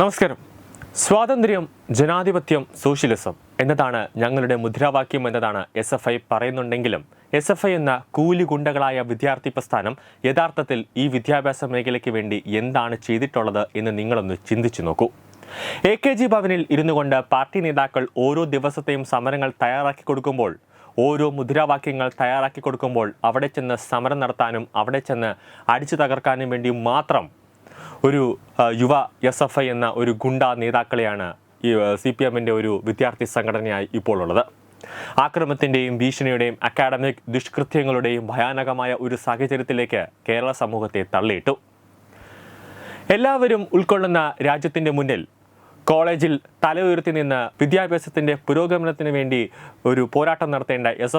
നമസ്കാരം. സ്വാതന്ത്ര്യം ജനാധിപത്യം സോഷ്യലിസം എന്നതാണ് ഞങ്ങളുടെ മുദ്രാവാക്യം എന്നതാണ് എസ് എഫ് ഐ പറയുന്നുണ്ടെങ്കിലും എസ് എഫ് ഐ എന്ന കൂലി ഗുണ്ടകളായ വിദ്യാർത്ഥി പ്രസ്ഥാനം യഥാർത്ഥത്തിൽ ഈ വിദ്യാഭ്യാസ മേഖലയ്ക്ക് വേണ്ടി എന്താണ് ചെയ്തിട്ടുള്ളത് എന്ന് നിങ്ങളൊന്ന് ചിന്തിച്ചു നോക്കൂ. എ കെ ജി ഭവനിൽ ഇരുന്നു കൊണ്ട് പാർട്ടി നേതാക്കൾ ഓരോ ദിവസത്തെയും സമരങ്ങൾ തയ്യാറാക്കി കൊടുക്കുമ്പോൾ ഓരോ മുദ്രാവാക്യങ്ങൾ തയ്യാറാക്കി കൊടുക്കുമ്പോൾ അവിടെ ചെന്ന് സമരം നടത്താനും അവിടെ ചെന്ന് അടിച്ചു തകർക്കാനും വേണ്ടി മാത്രം ഒരു യുവ എസ് എഫ് ഐ എന്ന ഒരു ഗുണ്ട നേതാക്കളെയാണ് ഈ സി പി എമ്മിന്റെ ഒരു വിദ്യാർത്ഥി സംഘടനയായി ഇപ്പോൾ ഉള്ളത് ആക്രമത്തിന്റെയും ഭീഷണിയുടെയും അക്കാഡമിക് ദുഷ്കൃത്യങ്ങളുടെയും ഭയാനകമായ ഒരു സാഹചര്യത്തിലേക്ക് കേരള സമൂഹത്തെ തള്ളിയിട്ടു. എല്ലാവരും ഉൾക്കൊള്ളുന്ന രാജ്യത്തിന്റെ മുന്നിൽ കോളേജിൽ തല ഉയർത്തി നിന്ന് വിദ്യാഭ്യാസത്തിന്റെ പുരോഗമനത്തിന് വേണ്ടി ഒരു പോരാട്ടം നടത്തേണ്ട എസ്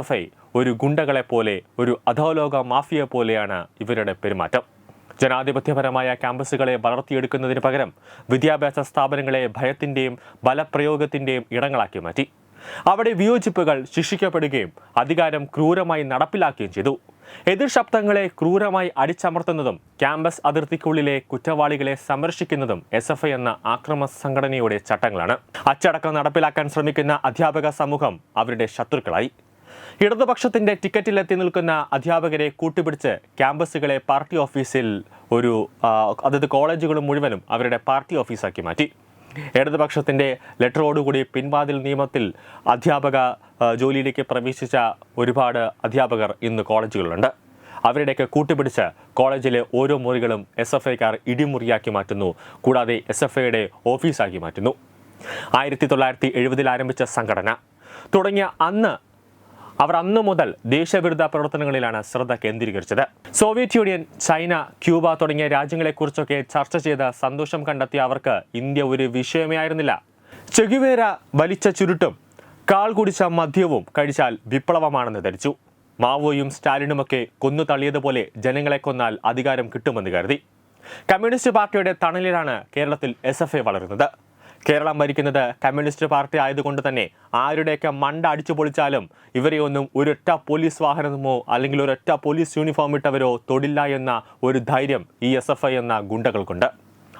ഒരു ഗുണ്ടകളെ പോലെ ഒരു അധോലോക മാഫിയ പോലെയാണ് ഇവരുടെ പെരുമാറ്റം. ജനാധിപത്യപരമായ ക്യാമ്പസുകളെ വളർത്തിയെടുക്കുന്നതിന് പകരം വിദ്യാഭ്യാസ സ്ഥാപനങ്ങളെ ഭയത്തിന്റെയും ബലപ്രയോഗത്തിന്റെയും ഇടങ്ങളാക്കി മാറ്റി. അവിടെ വിയോജിപ്പുകൾ ശിക്ഷിക്കപ്പെടുകയും അധികാരം ക്രൂരമായി നടപ്പിലാക്കുകയും ചെയ്തു. എതിർ ശബ്ദങ്ങളെ ക്രൂരമായി അടിച്ചമർത്തുന്നതും ക്യാമ്പസ് അതിർത്തിക്കുള്ളിലെ കുറ്റവാളികളെ സംരക്ഷിക്കുന്നതും എസ് എഫ് ഐ എന്ന ആക്രമ സംഘടനയുടെ ചട്ടങ്ങളാണ്. അച്ചടക്കം നടപ്പിലാക്കാൻ ശ്രമിക്കുന്ന അധ്യാപക സമൂഹം അവരുടെ ശത്രുക്കളായി. ഇടതുപക്ഷത്തിന്റെ ടിക്കറ്റിൽ എത്തി നിൽക്കുന്ന അധ്യാപകരെ കൂട്ടുപിടിച്ച് ക്യാമ്പസുകളെ പാർട്ടി ഓഫീസിൽ ഒരു അതായത് അതത് കോളേജുകൾ മുഴുവനും അവരുടെ പാർട്ടി ഓഫീസാക്കി മാറ്റി. ഇടതുപക്ഷത്തിന്റെ ലെറ്ററോടുകൂടി പിൻവാതിൽ നിയമത്തിൽ അധ്യാപക ജോലിയിലേക്ക് പ്രവേശിച്ച ഒരുപാട് അധ്യാപകർ ഇന്ന് കോളേജുകളിലുണ്ട്. അവരുടെയൊക്കെ കൂട്ടുപിടിച്ച് കോളേജിലെ ഓരോ മുറികളും എസ് എഫ് ഐക്കാർ ഇടിമുറിയാക്കി മാറ്റുന്നു. കൂടാതെ എസ് എഫ് ഐയുടെ ഓഫീസാക്കി മാറ്റുന്നു. ആയിരത്തി തൊള്ളായിരത്തി എഴുപതിൽ ആരംഭിച്ച സംഘടന. തുടങ്ങിയ അന്ന് അവർ അന്നു മുതൽ ദേശവിരുദ്ധ പ്രവർത്തനങ്ങളിലാണ് ശ്രദ്ധ കേന്ദ്രീകരിച്ചത്. സോവിയറ്റ് യൂണിയൻ ചൈന ക്യൂബ തുടങ്ങിയ രാജ്യങ്ങളെക്കുറിച്ചൊക്കെ ചർച്ച ചെയ്ത് സന്തോഷം കണ്ടെത്തിയ അവർക്ക് ഇന്ത്യ ഒരു വിഷയമേ ആയിരുന്നില്ല. ചെഗുവേര വലിച്ച ചുരുട്ടും കാൾ കുടിച്ച മദ്യവും കഴിച്ചാൽ വിപ്ലവമാണെന്ന് ധരിച്ചു. മാവോയും സ്റ്റാലിനുമൊക്കെ കൊന്നു തള്ളിയതുപോലെ ജനങ്ങളെ കൊന്നാൽ അധികാരം കിട്ടുമെന്ന് കരുതി. കമ്മ്യൂണിസ്റ്റ് പാർട്ടിയുടെ തണലിലാണ് കേരളത്തിൽ എസ് വളരുന്നത്. കേരളം ഭരിക്കുന്നത് കമ്മ്യൂണിസ്റ്റ് പാർട്ടി ആയതുകൊണ്ട് തന്നെ ആരുടെയൊക്കെ മണ്ട അടിച്ചു പൊളിച്ചാലും ഇവരെയൊന്നും ഒരൊറ്റ പോലീസ് വാഹനമോ അല്ലെങ്കിൽ ഒരൊറ്റ പോലീസ് യൂണിഫോം ഇട്ടവരോ തൊടില്ല എന്ന ഒരു ധൈര്യം ഈ എസ് എഫ് ഐ എന്ന ഗുണ്ടകൾക്കുണ്ട്.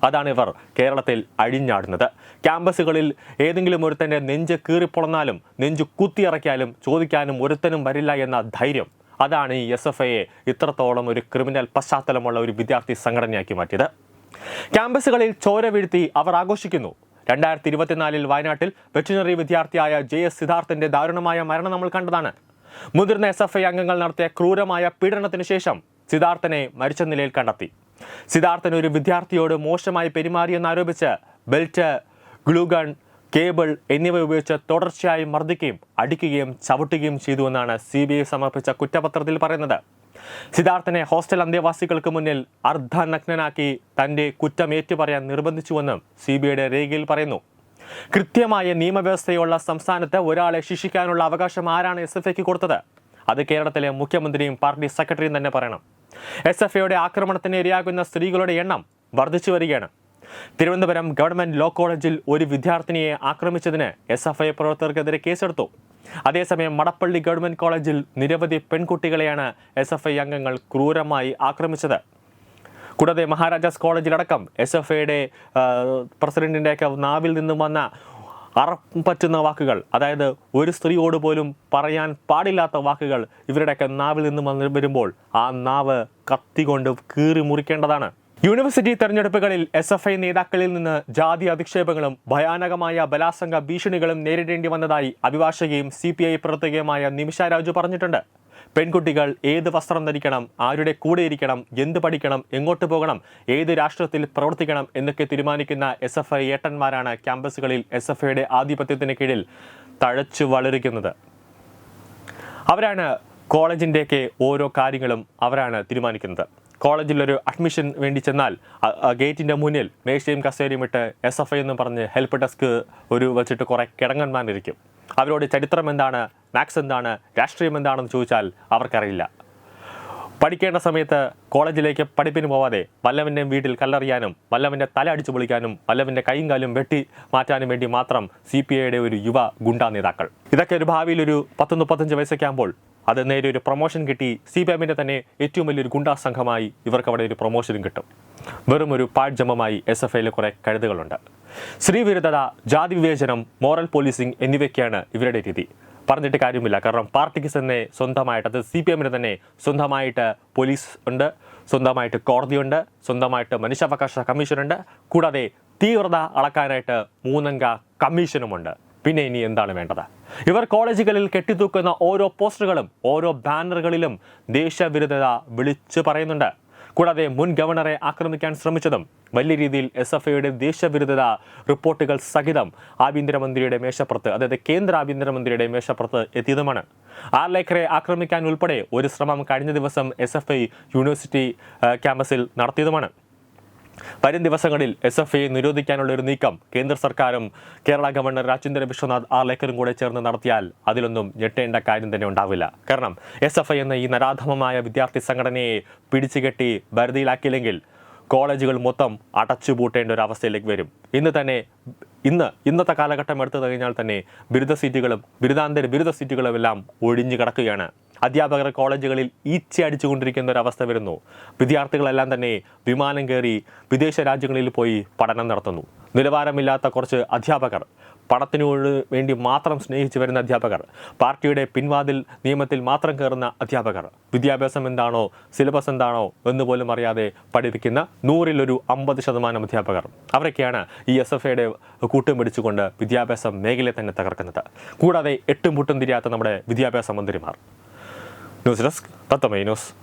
അതാണ് ഇവർ കേരളത്തിൽ അഴിഞ്ഞാടുന്നത്. ക്യാമ്പസുകളിൽ ഏതെങ്കിലും ഒരുത്തന്റെ നെഞ്ച് കീറിപ്പൊളന്നാലും നെഞ്ച് കുത്തിയിറക്കിയാലും ചോദിക്കാനും ഒരുത്തനും വരില്ല എന്ന ധൈര്യം. അതാണ് ഈ എസ് എഫ് ഐയെ ഇത്രത്തോളം ഒരു ക്രിമിനൽ പശ്ചാത്തലമുള്ള ഒരു വിദ്യാർത്ഥി സംഘടനയാക്കി മാറ്റിയത്. ക്യാമ്പസുകളിൽ ചോര വീഴ്ത്തി അവർ ആഘോഷിക്കുന്നു. രണ്ടായിരത്തി ഇരുപത്തിനാലിൽ വയനാട്ടിൽ വെറ്റിനറി വിദ്യാർത്ഥിയായ ജെ എസ് സിദ്ധാർത്ഥന്റെ ദാരുണമായ മരണം നമ്മൾ കണ്ടതാണ്. മുതിർന്ന എസ് എഫ് ഐ അംഗങ്ങൾ നടത്തിയ ക്രൂരമായ പീഡനത്തിന് ശേഷം സിദ്ധാർത്ഥനെ മരിച്ച നിലയിൽ കണ്ടെത്തി. സിദ്ധാർത്ഥൻ ഒരു വിദ്യാർത്ഥിയോട് മോശമായി പെരുമാറിയെന്നാരോപിച്ച് ബെൽറ്റ് ഗ്ലൂഗൺ കേബിൾ എന്നിവ ഉപയോഗിച്ച് തുടർച്ചയായി മർദ്ദിക്കുകയും അടിക്കുകയും ചവിട്ടുകയും ചെയ്തുവെന്നാണ് സി ബി ഐ സമർപ്പിച്ച കുറ്റപത്രത്തിൽ പറയുന്നത്. സിദ്ധാർത്ഥനെ ഹോസ്റ്റൽ അന്തേവാസികൾക്ക് മുന്നിൽ അർദ്ധനഗ്നനാക്കി തന്റെ കുറ്റം ഏറ്റുപറയാൻ നിർബന്ധിച്ചുവെന്നും സി ബി ഐയുടെ രേഖയിൽ പറയുന്നു. കൃത്യമായ നിയമവ്യവസ്ഥയുള്ള സംസ്ഥാനത്ത് ഒരാളെ ശിക്ഷിക്കാനുള്ള അവകാശം ആരാണ് എസ് എഫ് കൊടുത്തത്? അത് കേരളത്തിലെ മുഖ്യമന്ത്രിയും പാർട്ടി സെക്രട്ടറിയും തന്നെ പറയണം. എസ് എഫ് ഐയുടെ ആക്രമണത്തിന് ഇരയാകുന്ന സ്ത്രീകളുടെ എണ്ണം വർദ്ധിച്ചു വരികയാണ്. തിരുവനന്തപുരം ഗവൺമെന്റ് ലോ കോളേജിൽ ഒരു വിദ്യാർത്ഥിനിയെ ആക്രമിച്ചതിന് എസ് എഫ് ഐ പ്രവർത്തകർക്കെതിരെ കേസെടുത്തു. അതേസമയം മടപ്പള്ളി ഗവൺമെന്റ് കോളേജിൽ നിരവധി പെൺകുട്ടികളെയാണ് എസ് എഫ് ഐ അംഗങ്ങൾ ക്രൂരമായി ആക്രമിച്ചത്. കൂടാതെ മഹാരാജാസ് കോളേജിലടക്കം എസ് എഫ് ഐയുടെ പ്രസിഡന്റിന്റെയൊക്കെ നാവിൽ നിന്നും വന്ന അറപ്പറ്റുന്ന വാക്കുകൾ അതായത് ഒരു സ്ത്രീയോട് പോലും പറയാൻ പാടില്ലാത്ത വാക്കുകൾ ഇവരുടെയൊക്കെ നാവിൽ നിന്നും വരുമ്പോൾ ആ നാവ് കത്തികൊണ്ട് കീറി മുറിക്കേണ്ടതാണ്. യൂണിവേഴ്സിറ്റി തെരഞ്ഞെടുപ്പുകളിൽ എസ് എഫ് ഐ നേതാക്കളിൽ നിന്ന് ജാതി അധിക്ഷേപങ്ങളും ഭയാനകമായ ബലാസംഗ ഭീഷണികളും നേരിടേണ്ടി വന്നതായി അഭിഭാഷകയും സി പി ഐ പ്രവർത്തകയുമായ നിമിഷ രാജു പറഞ്ഞിട്ടുണ്ട്. പെൺകുട്ടികൾ ഏത് വസ്ത്രം ധരിക്കണം ആരുടെ കൂടെ ഇരിക്കണം എന്ത് പഠിക്കണം എങ്ങോട്ട് പോകണം ഏത് രാഷ്ട്രത്തിൽ പ്രവർത്തിക്കണം എന്നൊക്കെ തീരുമാനിക്കുന്ന എസ് എഫ് ഐ ഏട്ടന്മാരാണ് ക്യാമ്പസുകളിൽ എസ് എഫ് ഐയുടെ ആധിപത്യത്തിന് കീഴിൽ തഴച്ചു വളരുന്നത്. അവരാണ് കോളേജിന്റെയൊക്കെ ഓരോ കാര്യങ്ങളും അവരാണ് തീരുമാനിക്കുന്നത്. കോളേജിലൊരു അഡ്മിഷൻ വേണ്ടി ചെന്നാൽ ഗേറ്റിന്റെ മുന്നിൽ മേശയും കസേരയും ഇട്ട് എസ് എഫ് ഐ എന്ന് പറഞ്ഞ് ഹെൽപ്പ് ഡെസ്ക് ഒരു വെച്ചിട്ട് കുറേ കിടങ്ങന്മാരിരിക്കും അവരോട് ചരിത്രം എന്താണ് മാത്സ് എന്താണ് രാഷ്ട്രീയം എന്താണെന്ന് ചോദിച്ചാൽ അവർക്കറിയില്ല. പഠിക്കേണ്ട സമയത്ത് കോളേജിലേക്ക് പഠിപ്പിന് പോവാതെ വല്ലവന്റെ വീട്ടിൽ കല്ലെറിയാനും വല്ലവന്റെ തല അടിച്ചു പൊളിക്കാനും വല്ലവന്റെ കൈയും കാലും വെട്ടി മാറ്റാനും വേണ്ടി മാത്രം സി പി ഐയുടെ ഒരു യുവ ഗുണ്ടാ നേതാക്കൾ. ഇതൊക്കെ ഒരു ഭാവിയിൽ ഒരു പത്ത് മുപ്പത്തഞ്ച് വയസ്സൊക്കെ ആകുമ്പോൾ അത് നേരെ ഒരു പ്രൊമോഷൻ കിട്ടി. സി പി എമ്മിന്റെ തന്നെ ഏറ്റവും വലിയൊരു ഗുണ്ടാ സംഘമായി ഇവർക്ക് അവിടെ ഒരു പ്രൊമോഷനും കിട്ടും. വെറും ഒരു പാഴ്ജമമായി എസ് എഫ് ഐയിൽ കുറേ കഴുതുകളുണ്ട്. സ്ത്രീവിരുദ്ധത ജാതി വിവേചനം മോറൽ പോലീസിംഗ് എന്നിവയ്ക്കാണ് ഇവരുടെ രീതി. പറഞ്ഞിട്ട് കാര്യമില്ല. കാരണം പാർട്ടിക്ക് തന്നെ സ്വന്തമായിട്ട് അത് സി പി എമ്മിന് തന്നെ സ്വന്തമായിട്ട് പോലീസ് ഉണ്ട് സ്വന്തമായിട്ട് കോടതിയുണ്ട് സ്വന്തമായിട്ട് മനുഷ്യാവകാശ കമ്മീഷനുണ്ട് കൂടാതെ തീവ്രത അളക്കാനായിട്ട് മൂന്നംഗ കമ്മീഷനുമുണ്ട് പിന്നെ ഇനി എന്താണ് വേണ്ടത്? ഇവർ കോളേജുകളിൽ കെട്ടിത്തൂക്കുന്ന ഓരോ പോസ്റ്ററുകളും ഓരോ ബാനറുകളിലും ദേശവിരുദ്ധത വിളിച്ചു പറയുന്നുണ്ട്. കൂടാതെ മുൻ ഗവർണറെ ആക്രമിക്കാൻ ശ്രമിച്ചതും വലിയ രീതിയിൽ എസ് എഫ് ഐയുടെ ദേശവിരുദ്ധത റിപ്പോർട്ടുകൾ സഹിതം ആഭ്യന്തരമന്ത്രിയുടെ മേശപ്പുറത്ത് അതായത് കേന്ദ്ര ആഭ്യന്തരമന്ത്രിയുടെ മേശപ്പുറത്ത് എത്തിയതുമാണ്. ആർലേഖരെ ആക്രമിക്കാൻ ഉൾപ്പെടെ ഒരു ശ്രമം കഴിഞ്ഞ ദിവസം എസ് യൂണിവേഴ്സിറ്റി ക്യാമ്പസിൽ നടത്തിയതുമാണ്. വരും ദിവസങ്ങളിൽ എസ് എഫ് ഐ നിരോധിക്കാനുള്ള ഒരു നീക്കം കേന്ദ്ര സർക്കാരും കേരള ഗവർണർ രാജേന്ദ്ര വിശ്വനാഥ് ആർലേക്കറും കൂടെ ചേർന്ന് നടത്തിയാൽ അതിലൊന്നും ഞെട്ടേണ്ട കാര്യം തന്നെ ഉണ്ടാവില്ല. കാരണം എസ് എഫ് ഐ എന്ന ഈ നരാധമമായ വിദ്യാർത്ഥി സംഘടനയെ പിടിച്ചുകെട്ടി വരുതിയിലാക്കിയില്ലെങ്കിൽ കോളേജുകൾ മൊത്തം അടച്ചുപൂട്ടേണ്ട ഒരു അവസ്ഥയിലേക്ക് വരും. ഇന്ന് തന്നെ ഇന്ന് ഇന്നത്തെ കാലഘട്ടം എടുത്തു കഴിഞ്ഞാൽ തന്നെ ബിരുദ സീറ്റുകളും ബിരുദാന്തര ബിരുദ സീറ്റുകളും എല്ലാം ഒഴിഞ്ഞു കിടക്കുകയാണ്. അധ്യാപകർ കോളേജുകളിൽ ഈച്ച അടിച്ചുകൊണ്ടിരിക്കുന്ന ഒരു അവസ്ഥ വരുന്നു. വിദ്യാർത്ഥികളെല്ലാം തന്നെ വിമാനം കയറി വിദേശ രാജ്യങ്ങളിൽ പോയി പഠനം നടത്തുന്നു. നിലവാരമില്ലാത്ത കുറച്ച് അധ്യാപകർ പണത്തിനോട് വേണ്ടി മാത്രം സ്നേഹിച്ചു വരുന്ന അധ്യാപകർ പാർട്ടിയുടെ പിൻവാതിൽ നിയമത്തിൽ മാത്രം കയറുന്ന അധ്യാപകർ. വിദ്യാഭ്യാസം എന്താണോ സിലബസ് എന്താണോ എന്ന് പോലും അറിയാതെ പഠിപ്പിക്കുന്ന നൂറിലൊരു അമ്പത് ശതമാനം അധ്യാപകർ. അവരൊക്കെയാണ് ഈ എസ് എഫ് ഐയുടെ കൂട്ടും പിടിച്ചുകൊണ്ട് വിദ്യാഭ്യാസ മേഖലയെ തന്നെ തകർക്കുന്നത്. കൂടാതെ എട്ടും പുട്ടും തിരിയാത്ത നമ്മുടെ വിദ്യാഭ്യാസ മന്ത്രിമാർ. nos das, dátame y nos.